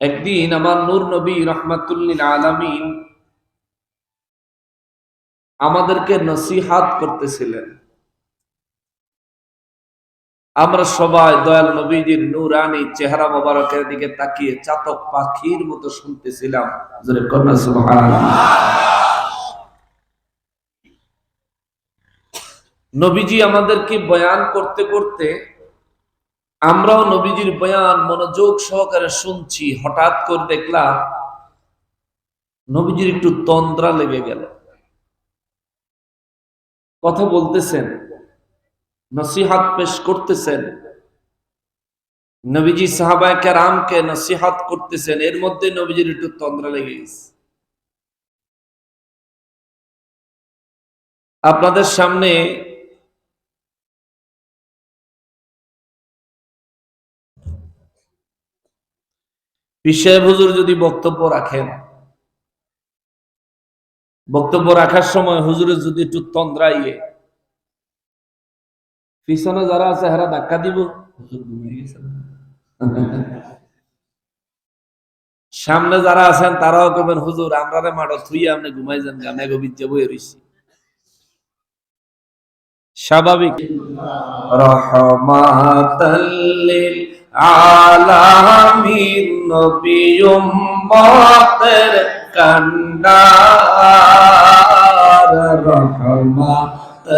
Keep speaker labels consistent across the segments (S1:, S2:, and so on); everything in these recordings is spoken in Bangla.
S1: একদিন আমার নূর নবী রহমাতুল্লিল আলামিন আমাদেরকে নসিহাত করতেছিলেন আমরা সবাই দয়াল নবীজির নুরানি চেহারা মোবারকের দিকে তাকিয়ে চাতক পাখির মতো শুনতেছিলাম। নবীজি আমাদেরকে বয়ান করতে করতে আমরাও নবীজির বয়ান মনোযোগ সহকারে শুনছি, হঠাৎ করে দেখলাম নবীজির একটু তন্দ্রা লেগে গেল। কথা বলতেছেন, নসিহাত পেশ করতেছেন। নবীজি সাহাবায় কেরামকে নসিহাত করতেছেন, এর মধ্যে নবীজির একটু তন্দ্রা লেগে গেছে। আপনাদের সামনে পিসাহেব হুজুর যদি বক্তব্য রাখেন, বক্তব্য রাখার সময় হুজুরের যদি একটু তন্দ্রাইয়ে, পিছনে যারা আছে হারা ধাক্কা দিব। সামনে যারা আছেন তারাও কবেন হুজুর আমরা মাঠে থুই আপনি ঘুমাই যান গানে গবিজ্জে বয়ে রইছি। স্বাভাবিক। রহমাতাল্লিল আলামিন নবী উম্মতের কান্ডার রহমাতাল্লিল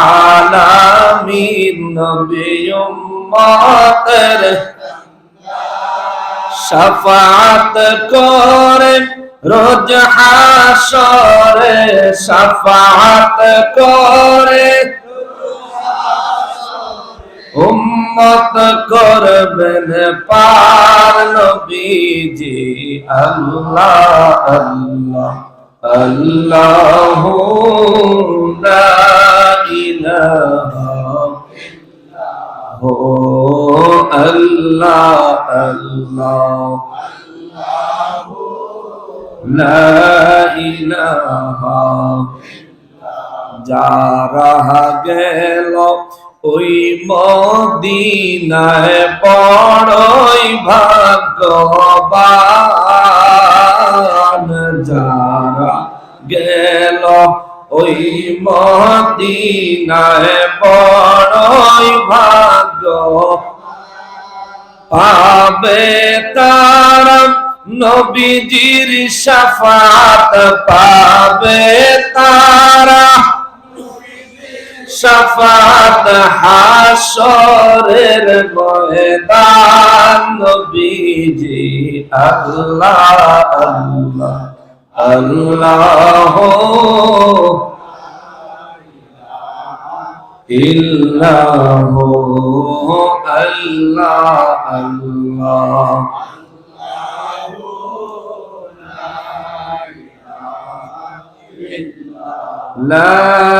S1: আলামিন নবী উম্মতের শাফাত করে রোজ হাসরে শাফাত করে উম্মত করবেন পার নবীজি আল্লাহ আল্লাহ আল্লাহ হো আল্লাহ আল্লাহ লা ইলাহা যারা গেল ওই মদিনায় বড়ই ভাগ্যবান যারা গেল ওই মদিনায় বড়ই ভাগ্য পাবে তারা নবীজির শাফাত পাবে তারা শাফাত হাসরের ময়দান নবীজি আল্লাহ আল্লাহ আল্লাহ ইল্লাহ আল্লাহ আল্লাহ لا